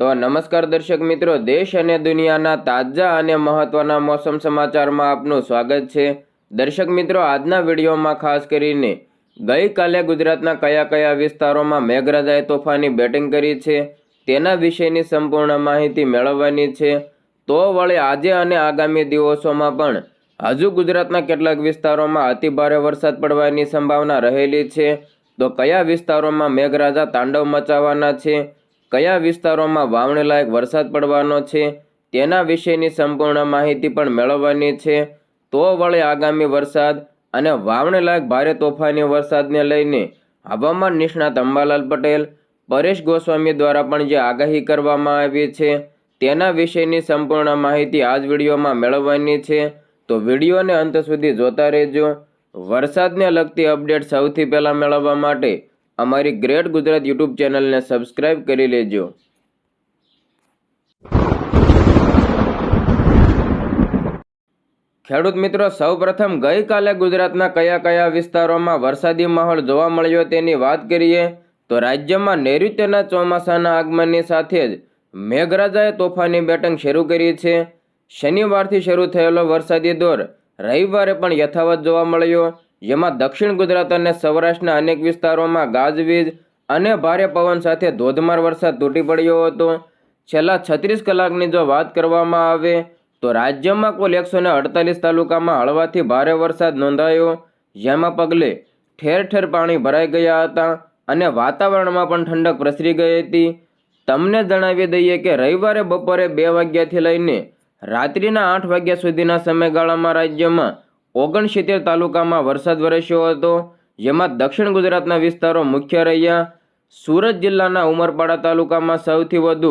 તો નમસ્કાર દર્શક મિત્રો, દેશ અને દુનિયાના તાજા અને મહત્વના મોસમ સમાચારમાં આપનું સ્વાગત છે. દર્શક મિત્રો, આજના વિડીયોમાં ખાસ કરીને ગઈકાલે ગુજરાતના કયા કયા વિસ્તારોમાં મેઘરાજાએ તોફાની બેટિંગ કરી છે, તેના વિશેની સંપૂર્ણ માહિતી મેળવવાની છે. તો વળી આજે અને આગામી દિવસોમાં પણ હજુ ગુજરાતના કેટલાક વિસ્તારોમાં અતિભારે વરસાદ પડવાની સંભાવના રહેલી છે. તો કયા વિસ્તારોમાં મેઘરાજા તાંડવ મચાવવાના છે કયા વિસ્તારોમાં વાવણી લાયક વરસાદ પડવાનો છે, તેના વિશેની સંપૂર્ણ માહિતી પણ મેળવવાની છે. તો વળે આગામી વરસાદ અને વાવણી લાયક ભારે તોફાની વરસાદને લઈને હવામાન નિષ્ણાત અંબાલાલ પટેલ, પરેશ ગોસ્વામી દ્વારા પણ જે આગાહી કરવામાં આવી છે, તેના વિશેની સંપૂર્ણ માહિતી આજ વિડીયોમાં મેળવવાની છે. તો વિડીયોને અંત સુધી જોતા રહેજો. વરસાદને લગતી અપડેટ સૌથી પહેલાં મેળવવા માટે અમારી ગ્રેટ ગુજરાત યુટ્યુબ ચેનલને સબસ્ક્રાઈબ કરી લેજો. ખેડૂત મિત્રો, સૌપ્રથમ ગઈકાલે ગુજરાતના કયા કયા વિસ્તારોમાં વરસાદી માહોલ જોવા મળ્યો તેની વાત કરીએ તો રાજ્યમાં નૈઋત્યના ચોમાસાના આગમનની સાથે જ મેઘરાજાએ તોફાની બેટિંગ શરૂ કરી છે. શનિવારથી શરૂ થયેલો વરસાદી દોર રવિવારે પણ યથાવત જોવા મળ્યો. જેમાં દક્ષિણ ગુજરાત અને સૌરાષ્ટ્રના અનેક વિસ્તારોમાં ગાજવીજ અને ભારે પવન સાથે ધોધમાર વરસાદ તૂટી પડ્યો હતો. છેલ્લા છત્રીસ કલાકની જો વાત કરવામાં આવે, તો રાજ્યમાં કુલ એકસો અડતાલીસ તાલુકામાં હળવાથી ભારે વરસાદ નોંધાયો જેમાં પગલે ઠેર ઠેર પાણી ભરાઈ ગયા હતા અને વાતાવરણમાં પણ ઠંડક પ્રસરી ગઈ હતી. તમને જણાવી દઈએ કે રવિવારે બપોરે બે વાગ્યાથી લઈને રાત્રિના આઠ વાગ્યા સુધીના સમયગાળામાં રાજ્યમાં ઓગણસિત્તેર તાલુકામાં વરસાદ વરસ્યો હતો, જેમાં દક્ષિણ ગુજરાતના વિસ્તારો મુખ્ય રહ્યા. સુરત જિલ્લાના ઉમરપાડા તાલુકામાં સૌથી વધુ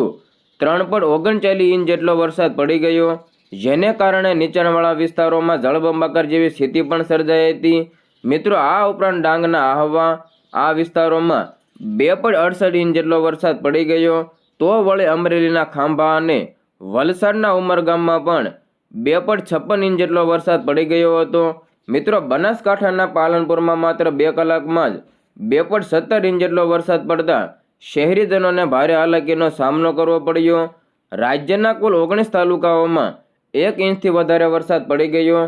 ત્રણ પોઈન્ટ ઓગણચાલીસ ઇંચ જેટલો વરસાદ પડી ગયો, જેને કારણે નીચાણવાળા વિસ્તારોમાં જળબંબાકાર જેવી સ્થિતિ પણ સર્જાઈ હતી. મિત્રો, આ ઉપરાંત ડાંગના આહવા, આ વિસ્તારોમાં બે પોઈન્ટ અડસઠ ઇંચ જેટલો વરસાદ પડી ગયો. તો વળી અમરેલીના ખાંભા અને વલસાડના ઉમરગામમાં પણ બે પોઈન્ટ છપ્પન ઇંચ જેટલો વરસાદ પડી ગયો હતો. મિત્રો, બનાસકાંઠાના પાલનપુરમાં માત્ર બે કલાકમાં જ બે પોઈન્ટ સત્તર ઇંચ જેટલો વરસાદ પડતા શહેરીજનોને ભારે હાલાકીનો સામનો કરવો પડ્યો. રાજ્યના કુલ ઓગણીસ તાલુકાઓમાં એક ઇંચથી વધારે વરસાદ પડી ગયો.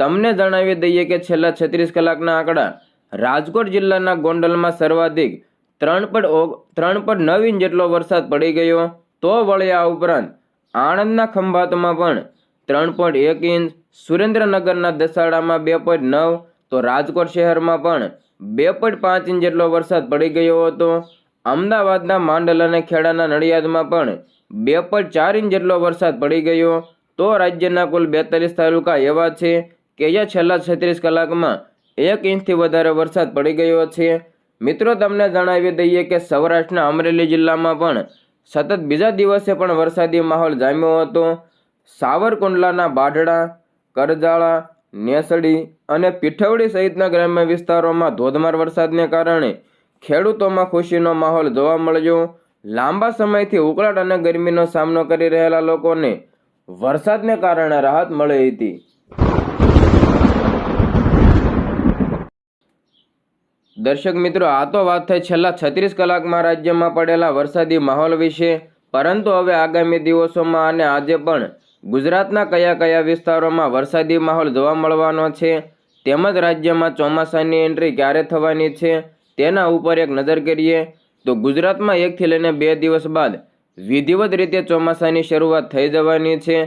તમને જણાવી દઈએ કે છેલ્લા છત્રીસ કલાકના આંકડા રાજકોટ જિલ્લાના ગોંડલમાં સર્વાધિક ત્રણ પોઈન્ટ ત્રણ પોઈન્ટ નવ ઇંચ જેટલો વરસાદ પડી ગયો. તો વળી આ ઉપરાંત આણંદના ખંભાતમાં પણ ત્રણ પોઈન્ટ એક ઇંચ. સુરેન્દ્રનગરના દસાડામાં બે પોઈન્ટ નવ. તો રાજકોટ શહેરમાં પણ બે પોઈન્ટ પાંચ ઇંચ જેટલો વરસાદ પડી ગયો હતો. અમદાવાદના માંડલ અને ખેડાના નડિયાદમાં પણ બે પોઈન્ટ ચાર ઇંચ જેટલો વરસાદ પડી ગયો. તો રાજ્યના કુલ બેતાલીસ તાલુકા એવા છે કે જ્યાં છેલ્લા છત્રીસ કલાકમાં એક ઇંચથી વધારે વરસાદ પડી ગયો છે. મિત્રો, તમને જણાવી દઈએ કે સૌરાષ્ટ્રના અમરેલી જિલ્લામાં પણ સતત બીજા દિવસે પણ વરસાદી માહોલ જામ્યો હતો. સાવરકુંડલાના બાઢડા, કરજાળા, નેસડી અને પીઠવડી સહિતના ગ્રામ્ય વિસ્તારોમાં ધોધમાર વરસાદને કારણે ખેડૂતોમાં ખુશીનો માહોલ જોવા મળ્યો. લાંબા સમયથી ઉકળાટ અને ગરમીનો સામનો કરી રહેલા લોકોને વરસાદને કારણે રાહત મળી હતી. દર્શક મિત્રો, આ તો વાત થઈ છેલ્લા છત્રીસ કલાકમાં રાજ્યમાં પડેલા વરસાદી માહોલ વિશે. પરંતુ હવે આગામી દિવસોમાં અને આજે પણ ગુજરાતના કયા કયા વિસ્તારોમાં વરસાદી માહોલ જોવા મળવાનો છે, તેમજ રાજ્યમાં ચોમાસાની એન્ટ્રી ક્યારે થવાની છે, તેના ઉપર એક નજર કરીએ તો ગુજરાતમાં એકથી લઈને બે દિવસ બાદ વિધિવત રીતે ચોમાસાની શરૂઆત થઈ જવાની છે.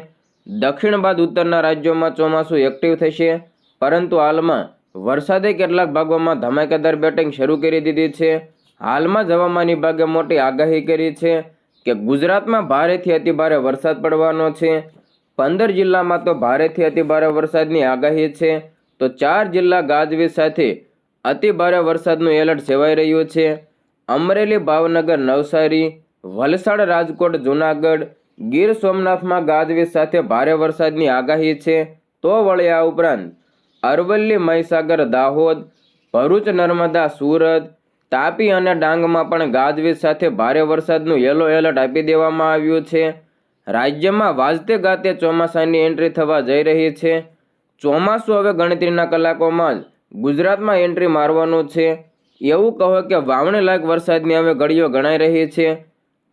દક્ષિણ બાદ ઉત્તરના રાજ્યોમાં ચોમાસું એક્ટિવ થશે, પરંતુ હાલમાં વરસાદે કેટલાક ભાગોમાં ધમાકેદાર બેટિંગ શરૂ કરી દીધી છે. હાલમાં જ હવામાન વિભાગે મોટી આગાહી કરી છે કે ગુજરાતમાં ભારેથી અતિભારે વરસાદ પડવાનો છે. પંદર જિલ્લામાં તો ભારેથી અતિભારે વરસાદની આગાહી છે. તો ચાર જિલ્લા ગાજવીજ સાથે અતિભારે વરસાદનું એલર્ટ સેવાઈ રહ્યું છે. અમરેલી, ભાવનગર, નવસારી, વલસાડ, રાજકોટ, જુનાગઢ, ગીર સોમનાથમાં ગાજવીજ સાથે ભારે વરસાદની આગાહી છે. તો વળી આ ઉપરાંત અરવલ્લી, મહીસાગર, દાહોદ, ભરૂચ, નર્મદા, સુરત, તાપી અને ડાંગમાં પણ ગાજવીજ સાથે ભારે વરસાદનું યલો એલર્ટ આપી દેવામાં આવ્યું છે. રાજ્યમાં વાજતે ગાતે ચોમાસાની એન્ટ્રી થવા જઈ રહી છે. ચોમાસું હવે ગણતરીના કલાકોમાં જ ગુજરાતમાં એન્ટ્રી મારવાનું છે. એવું કહો કે વાવણી લાયક વરસાદની હવે ઘડીઓ ગણાઈ રહી છે.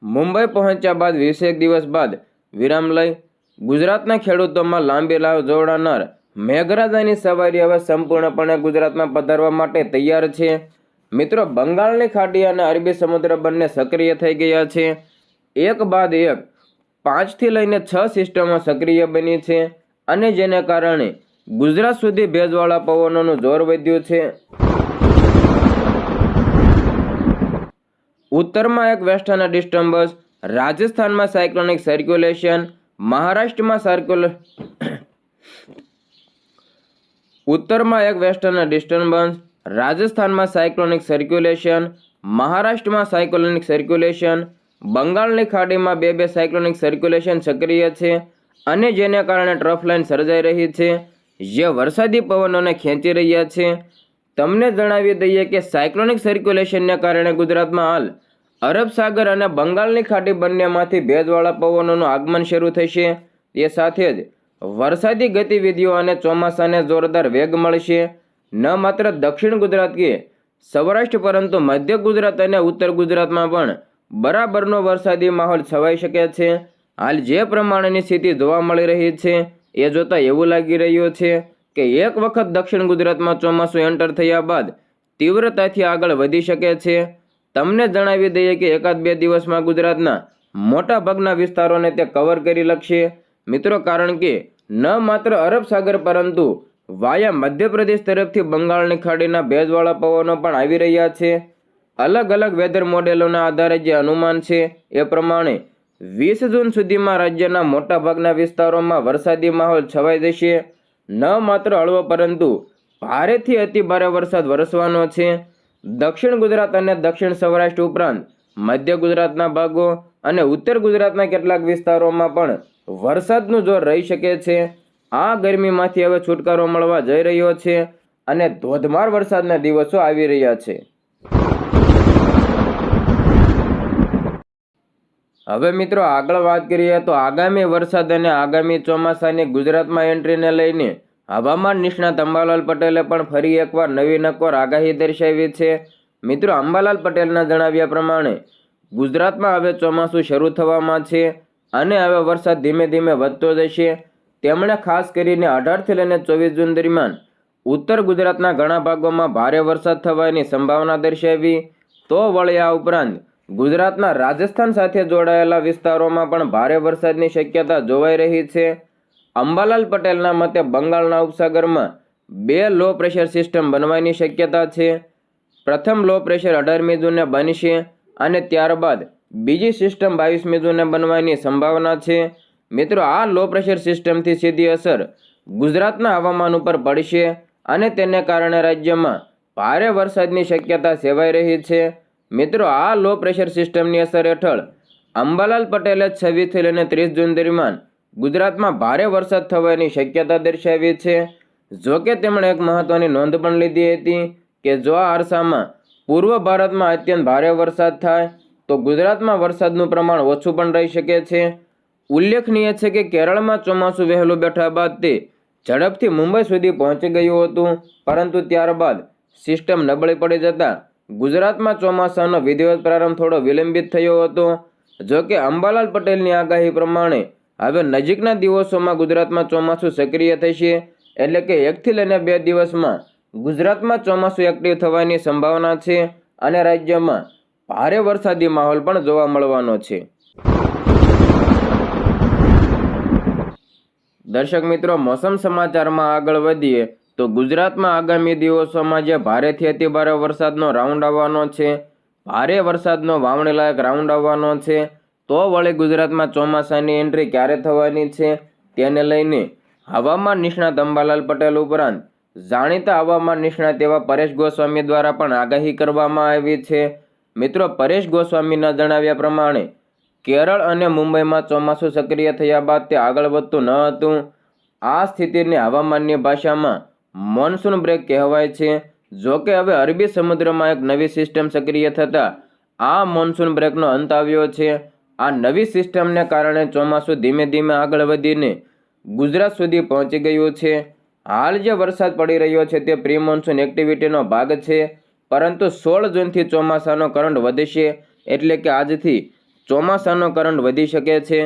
મુંબઈ પહોંચ્યા બાદ વીસેક દિવસ બાદ વિરામ લઈ ગુજરાતના ખેડૂતોમાં લાંબી લાવ જોડાનાર મેઘરાજાની સવારી હવે સંપૂર્ણપણે ગુજરાતમાં પધારવા માટે તૈયાર છે. મિત્રો, બંગાળની ખાડી અને અરબી સમુદ્ર બંને સક્રિય થઈ ગયા છે. એક બાદ એક પાંચથી લઈને છ સિસ્ટમો સક્રિય બની છે અને જેને કારણે ગુજરાત સુધી ભેજવાળા પવનોનું જોર વધ્યું છે. ઉત્તરમાં એક વેસ્ટર્ન ડિસ્ટર્બન્સ રાજસ્થાનમાં સાયક્લોનિક સર્ક્યુલેશન મહારાષ્ટ્રમાં સર્ક્યુલ ઉત્તરમાં એક વેસ્ટર્ન ડિસ્ટર્બન્સ રાજસ્થાનમાં સાયક્લોનિક સર્ક્યુલેશન મહારાષ્ટ્રમાં સાયક્લોનિક સર્ક્યુલેશન બંગાળની ખાડીમાં બે બે સાયક્લોનિક સર્ક્યુલેશન સક્રિય છે અને જેને કારણે ટ્રફ લાઇન સર્જાઈ રહી છે. જે વરસાદી પવનોને ખેંચી રહ્યા છે. તમને જણાવી દઈએ કે સાયક્લોનિક સર્ક્યુલેશનને કારણે ગુજરાતમાં હાલ અરબ સાગર અને બંગાળની ખાડી બંનેમાંથી ભેજવાળા પવનોનું આગમન શરૂ થશે. એ સાથે જ વરસાદી ગતિવિધિઓ અને ચોમાસાને જોરદાર વેગ મળશે. ન માત્ર દક્ષિણ ગુજરાત કે સૌરાષ્ટ્ર પરંતુ મધ્ય ગુજરાત અને ઉત્તર ગુજરાતમાં પણ બરાબરનો વરસાદી માહોલ છવાઈ શકે છે. હાલ જે પ્રમાણેની સ્થિતિ જોવા મળી રહી છે, એ જોતાં એવું લાગી રહ્યું છે કે એક વખત દક્ષિણ ગુજરાતમાં ચોમાસું એન્ટર થયા બાદ તીવ્રતાથી આગળ વધી શકે છે. તમને જણાવી દઈએ કે એકાદ બે દિવસમાં ગુજરાતના મોટા ભાગના વિસ્તારોને તે કવર કરી લખશે. મિત્રો, કારણ કે ન માત્ર અરબ સાગર પરંતુ વાયા મધ્યપ્રદેશ તરફથી બંગાળની ખાડીના ભેજવાળા પવનો પણ આવી રહ્યા છે. અલગ અલગ વેધર મોડેલોના આધારે જે અનુમાન છે, એ પ્રમાણે વીસ જૂન સુધીમાં રાજ્યના મોટા ભાગના વિસ્તારોમાં વરસાદી માહોલ છવાઈ જશે. ન માત્ર હળવો, પરંતુ ભારેથી અતિભારે વરસાદ વરસવાનો છે. દક્ષિણ ગુજરાત અને દક્ષિણ સૌરાષ્ટ્ર ઉપરાંત મધ્ય ગુજરાતના ભાગો અને ઉત્તર ગુજરાતના કેટલાક વિસ્તારોમાં પણ વરસાદનું જોર રહી શકે છે. આ ગરમીમાંથી હવે છુટકારો મળવા જઈ રહ્યો છે અને ધોધમાર વરસાદના દિવસો આવી રહ્યા છે. હવે મિત્રો આગળ વાત કરીએ તો આગામી વરસાદ અને આગામી ચોમાસાની ગુજરાતમાં એન્ટ્રીને લઈને હવામાન નિષ્ણાત અંબાલાલ પટેલે પણ ફરી એકવાર નવી નક્કોર આગાહી દર્શાવી છે. મિત્રો અંબાલાલ પટેલના જણાવ્યા પ્રમાણે ગુજરાતમાં હવે ચોમાસું શરૂ થવામાં છે અને હવે વરસાદ ધીમે ધીમે વધતો જશે. તેમણે ખાસ કરીને અઢારથી લઈને ચોવીસ જૂન દરમિયાન ઉત્તર ગુજરાતના ઘણા ભાગોમાં ભારે વરસાદ થવાની સંભાવના દર્શાવી. તો વળી આ ઉપરાંત ગુજરાતના રાજસ્થાન સાથે જોડાયેલા વિસ્તારોમાં પણ ભારે વરસાદની શક્યતા જોવાઈ રહી છે. અંબાલાલ પટેલના મતે બંગાળના ઉપસાગરમાં બે લો પ્રેશર સિસ્ટમ બનવાની શક્યતા છે. પ્રથમ લો પ્રેશર અઢારમી જૂને બનશે અને ત્યારબાદ બીજી સિસ્ટમ બાવીસમી જૂને બનવાની સંભાવના છે. મિત્રો, આ લો પ્રેશર સિસ્ટમથી સીધી અસર ગુજરાતના હવામાન ઉપર પડશે અને તેને કારણે રાજ્યમાં ભારે વરસાદની શક્યતા સેવાઈ રહી છે. મિત્રો, આ લો પ્રેશર સિસ્ટમની અસર હેઠળ અંબાલાલ પટેલે છવ્વીસથી લઈને ત્રીસ જૂન દરમિયાન ગુજરાતમાં ભારે વરસાદ થવાની શક્યતા દર્શાવી છે. જોકે તેમણે એક મહત્વની નોંધ પણ લીધી હતી કે જો આ અરસામાં પૂર્વ ભારતમાં અત્યંત ભારે વરસાદ થાય, તો ગુજરાતમાં વરસાદનું પ્રમાણ ઓછું પણ રહી શકે છે. ઉલ્લેખનીય છે કે કેરળમાં ચોમાસું વહેલું બેઠા બાદ તે ઝડપથી મુંબઈ સુધી પહોંચી ગયું હતું, પરંતુ ત્યારબાદ સિસ્ટમ નબળી પડી જતાં ગુજરાતમાં ચોમાસાનો વિધિવત પ્રારંભ થોડો વિલંબિત થયો હતો. જો કે અંબાલાલ પટેલની આગાહી પ્રમાણે હવે નજીકના દિવસોમાં ગુજરાતમાં ચોમાસું સક્રિય થશે. એટલે કે એકથી લઈને બે દિવસમાં ગુજરાતમાં ચોમાસું એક્ટિવ થવાની સંભાવના છે અને રાજ્યમાં ભારે વરસાદી માહોલ પણ જોવા મળવાનો છે. દર્શક મિત્રો, મોસમ સમાચારમાં આગળ વધીએ. તો ગુજરાતમાં આગામી દિવસોમાં જે ભારેથી અતિભારે વરસાદનો રાઉન્ડ આવવાનો છે, ભારે વરસાદનો વાવણી લાયક રાઉન્ડ આવવાનો છે, તો વળી ગુજરાતમાં ચોમાસાની એન્ટ્રી ક્યારે થવાની છે તેને લઈને હવામાન નિષ્ણાત અંબાલાલ પટેલ ઉપરાંત જાણીતા હવામાન નિષ્ણાત એવા પરેશ ગોસ્વામી દ્વારા પણ આગાહી કરવામાં આવી છે. મિત્રો, પરેશ ગોસ્વામીના જણાવ્યા પ્રમાણે કેરળ અને મુંબઈમાં ચોમાસું સક્રિય થયા બાદ તે આગળ વધતું ન હતું. આ સ્થિતિને હવામાનની ભાષામાં મોન્સૂન બ્રેક કહેવાય છે. જો કે હવે અરબી સમુદ્રમાં એક નવી સિસ્ટમ સક્રિય થતાં આ મોન્સૂન બ્રેકનો અંત આવ્યો છે. આ નવી સિસ્ટમને કારણે ચોમાસું ધીમે ધીમે આગળ વધીને ગુજરાત સુધી પહોંચી ગયું છે. હાલ જે વરસાદ પડી રહ્યો છે તે પ્રી મોન્સૂન એક્ટિવિટીનો ભાગ છે. પરંતુ સોળ જૂનથી ચોમાસાનો કરંટ વધશે એટલે કે આજથી ચોમાસાનો કરંટ વધી શકે છે.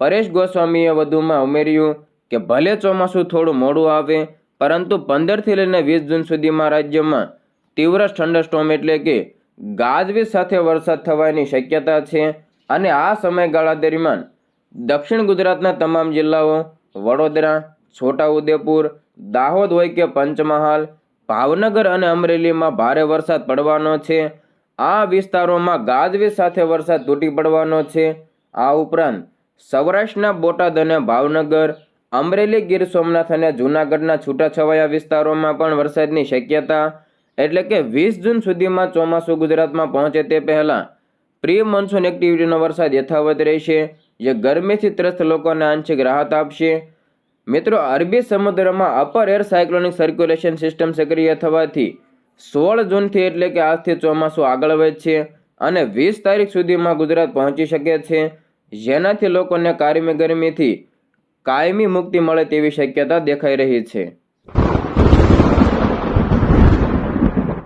પરેશ ગોસ્વામીએ વધુમાં ઉમેર્યું કે ભલે ચોમાસું થોડું મોડું આવે પરંતુ પંદરથી લઈને વીસ જૂન સુધીમાં રાજ્યમાં તીવ્ર થંડરસ્ટોમ એટલે કે ગાજવીજ સાથે વરસાદ થવાની શક્યતા છે અને આ સમયગાળા દરમિયાન દક્ષિણ ગુજરાતના તમામ જિલ્લાઓ, વડોદરા, છોટાઉદેપુર, દાહોદ હોય કે પંચમહાલ, ભાવનગર અને અમરેલીમાં ભારે વરસાદ પડવાનો છે. આ વિસ્તારોમાં ગાજવીજ સાથે વરસાદ તૂટી પડવાનો છે. આ ઉપરાંત સૌરાષ્ટ્રના બોટાદ અને ભાવનગર અમરેલી ગીર સોમનાથ અને જૂનાગઢના છૂટાછવાયા વિસ્તારોમાં પણ વરસાદની શક્યતા એટલે કે વીસ જૂન સુધીમાં ચોમાસું ગુજરાતમાં પહોંચે તે પહેલાં પ્રી મોન્સૂન એક્ટિવિટીનો વરસાદ યથાવત રહેશે, જે ગરમીથી ત્રસ્ત લોકોને આંશિક રાહત આપશે. મિત્રો, અરબી સમુદ્રમાં upper air cyclonic circulation system સક્રિય થવાથી સોળ જૂનથી એટલે કે આજથી ચોમાસું આગળ વધશે અને વીસ તારીખ સુધીમાં ગુજરાત પહોંચી શકે છે. જેનાથી લોકોને કારમી ગરમીથી કાયમી મુક્તિ મળે તેવી શક્યતા દેખાઈ રહી છે.